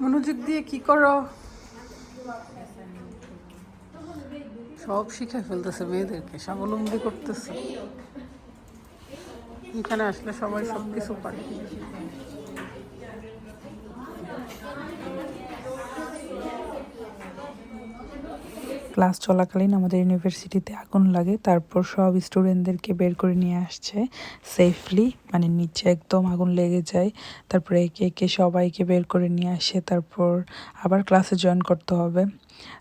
মনোযোগ দিয়ে কি করো? সব শিখে ফেলতেছে মেয়েদেরকে, স্বাবলম্বী করতেছে। এখানে আসলে সবাই সব কিছু পারে। ক্লাস চলাকালীন আমাদের ইউনিভার্সিটিতে আগুন লাগে, তারপর সব স্টুডেন্টদেরকে বের করে নিয়ে আসছে সেফলি মানে নিচে একদম আগুন লেগে যায়। তারপরে একে একে সবাইকে বের করে নিয়ে আসে, তারপর আবার ক্লাসে জয়েন করতে হবে।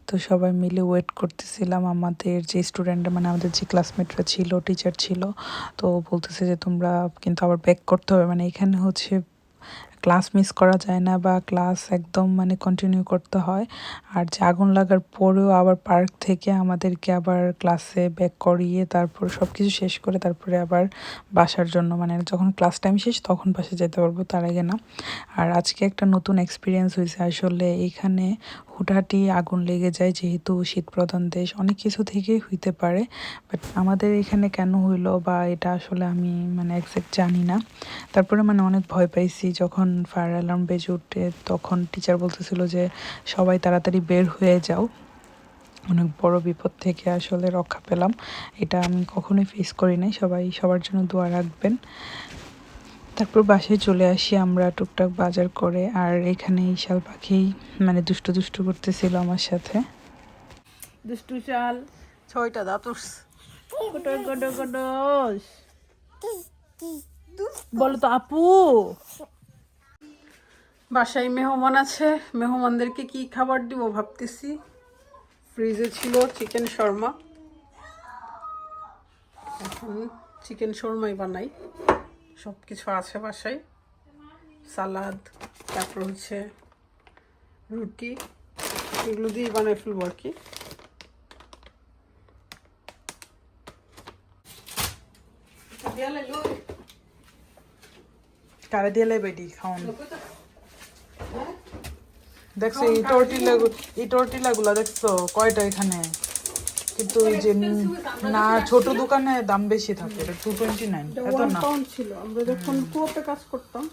তো সবাই মিলে ওয়েট করতেছিলাম, আমাদের যে স্টুডেন্ট মানে আমাদের যে ক্লাসমেটরা ছিল টিচার ছিল, তো বলতেছে যে তোমরা কিন্তু আবার ব্যাক করতে হবে। মানে এখানে হচ্ছে ক্লাস মিস করা যায় না বা ক্লাস একদম মানে কন্টিনিউ করতে হয়। আর যে আগুন লাগার পরেও আবার পার্ক থেকে আমাদেরকে আবার ক্লাসে ব্যাক করিয়ে তারপর সব কিছু শেষ করে তারপরে আবার বাসার জন্য। মানে যখন ক্লাস টাইম শেষ, তখন বাসে যেতে পারব, তার আগে না। আর আজকে একটা নতুন এক্সপিরিয়েন্স হয়েছে আসলে এখানে হুটহাটি আগুন লেগে যায় যেহেতু শীত প্রধান দেশ, অনেক কিছু থেকেই হইতে পারে। বাট আমাদের এখানে কেন হইল বা এটা আসলে আমি মানে একজ্যাক্ট জানি না। তারপরে মানে অনেক ভয় পাইছি যখন ফায়ার অ্যালার্ম বেজে উঠে, তখন টিচার বলতেছিল যে, সবাই তাড়াতাড়ি বের হয়ে যাও। অনেক বড় বিপদ থেকে আসলে রক্ষা পেলাম। এটা আমি কখনোই ফেস করি নাই। সবাই সবার জন্য দোয়া রাখবেন। তারপর বাসায় চলে আসি আমরা টুকটাক বাজার করে, আর এখানে ইশাল পাখি মানে দুষ্টু দুষ্টু করতেছিল আমার সাথে। দুষ্টু চাল ছয়টা দাঁতুস বলো তো আপু। বাসায় মেহমান আছে, মেহমানদেরকে কি খাবার দিব ভাবতেছি। ফ্রিজে ছিল চিকেন শর্মা। এখন চিকেন শর্মাই বানাই। সব কিছু আছে বাসায়। সালাদ তারপর হচ্ছে রুটি। এগুলো দিয়ে বানাই ফেলব আর কি। কারে দিয়ে খাওন। দেখছ এই টর্টিলা এই টর্টিলা গুলা দেখছ কয়টা এখানে? কিন্তু ওই যে না ছোট দোকানে দাম বেশি থাকে এটা টু টোয়েন্টি নাইন এত না। ছিল। আমরা যখন কাজ করতাম।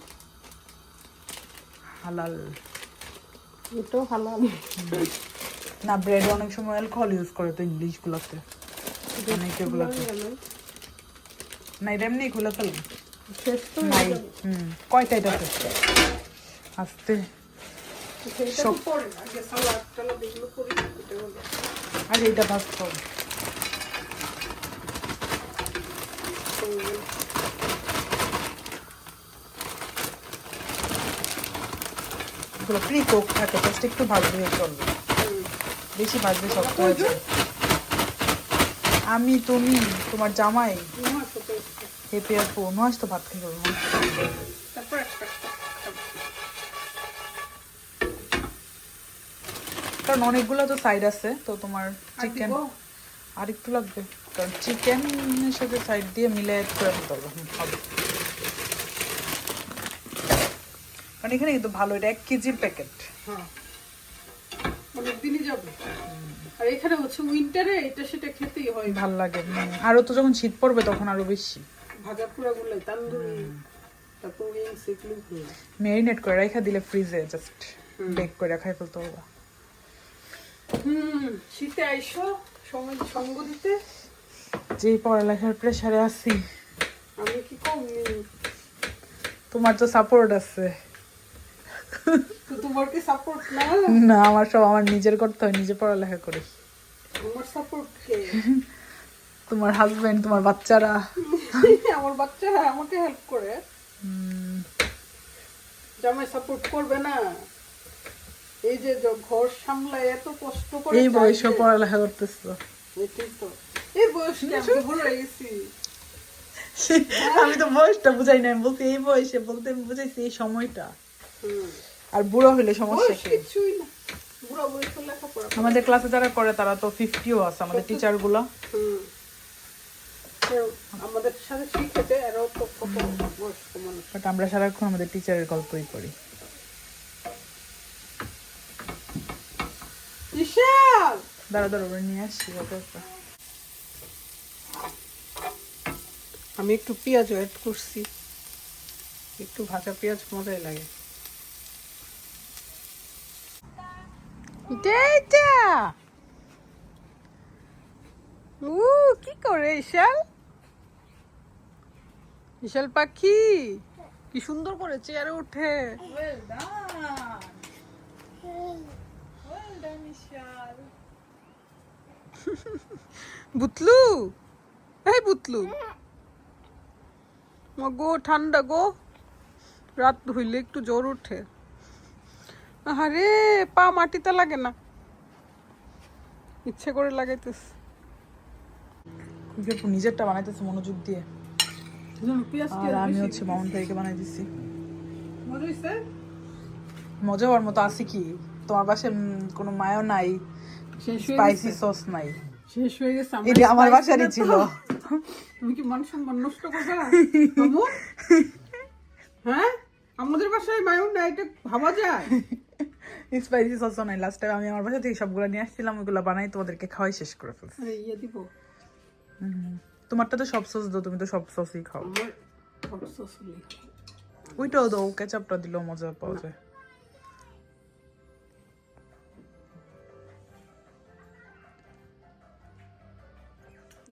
হালাল। এটাও হালাল। না ব্রেড অনেক সময় অ্যালকোহল ইউজ করে তো ইংলিশ গুলাতে অনেকে গুলাতে না এটা এমনি খুলে তো নাই। হুম কয়টা এটা আস্তে। পরে আগে সালাদ টালাদ এগুলো করি এটা হলো আর এইটা ভাজতে হবে এগুলো কোক থাকে জাস্ট একটু ভাজলে চলবে বেশি ভাজলে শক্ত হয়ে যায়। আমি তুমি তোমার জামাই। হেপে আপু নয় তো ভাত খেয়ে তারপর একটা একটা। কারণ অনেকগুলো তো সাইড আছে তো তোমার আর চিকেন আর একটু লাগবে। কারণ চিকেনের সাথে সাইড দিয়ে মিলে করে দিতে হবে। হবে। কারণ এখানে কিন্তু ভালো এটা এক কেজির প্যাকেট হ্যাঁ। অনেক দিনই যাবে। আর এখানে হচ্ছে উইন্টারে এটা সেটা খেতেই হয়। ভালো লাগে তো যখন শীত পড়বে তখন আরও বেশি। ভাজা পোড়া গুলাই তান্দুরি তারপর উইংস এগুলো ম্যারিনেট করে রেখে দিলে ফ্রিজে জাস্ট বেক করে রাখাই ফেলতে হবে হুম শীতে আইসো সময় সঙ্গ দিতে। যে পড়ালেখার প্রেসারে আছি। আমি কি কম? তোমার তো সাপোর্ট আছে। তোমার কি সাপোর্ট না? না আমার সব আমার নিজের করতে হয় নিজে পড়ালেখা করি। আমার সাপোর্ট কে? তোমার হাজবেন্ড তোমার বাচ্চারা। আমার বাচ্চা আমাকে হেল্প করে। জামাই সাপোর্ট করবে না। এই যে ঘর সামলায় এত কষ্ট করে এই বয়সে পড়ালেখা করতেছো। এটাই তো। এই বয়সটা আমি ভুলে গেছি। আমি তো বয়সটা বুঝাই না আমি বলছি এই বয়সে বলতে আমি বুঝাইছি এই সময়টা। আর বুড়ো হইলে সমস্যা কিছুই না। বয়সে। আমাদের ক্লাসে যারা করে তারা তো ফিফটিও আছে আমাদের টিচারগুলো আমাদের সাথে শিখেছে এরাও তো কত বয়স্ক মানুষ। আমরা সারাক্ষণ আমাদের টিচারের গল্পই করি। বিশাল দাঁড়া দাঁড়া নিয়ে আসছি আমি একটু পেঁয়াজ অ্যাড করছি। একটু ভাজা পেঁয়াজ মজাই লাগে। এইটা উ কি করে ইশাল ইশাল পাখি কি সুন্দর করে চেয়ারে উঠে বুতলু? এই বুতলু। গো ঠান্ডা গো। রাত হইলে একটু জ্বর উঠে আরে পা মাটিতে লাগে না। ইচ্ছে করে লাগাইতেস নিজেরটা বানাইতেছে মনোযোগ দিয়ে। আর আমি হচ্ছে মামুন ভাইকে বানাই দিছি। মজা হওয়ার মতো আছে কি? তোমার পাশে কোনো মায়ও নাই স্পাইসি সস নাই। শেষ হয়ে গেছে এটা আমার বাসারই। ছিল। তুমি কি মান সম্মান নষ্ট করবে? মামু? হ্যাঁ? আমাদের বাসায় মায়ুন না এটা ভাবা যায়। স্পাইসি সসও নাই লাস্ট টাইম আমি আমার বাসা থেকে সবগুলো নিয়ে আসছিলাম ওগুলো বানাই তোমাদেরকে খাওয়াই শেষ করে ফেলছি। আরে ইয়ে দিব। তোমারটা তো সব সস দাও তুমি তো সব সসই খাও। হট সস ওইটাও দাও কেচাপটা দিলেও মজা পাওয়া যায়।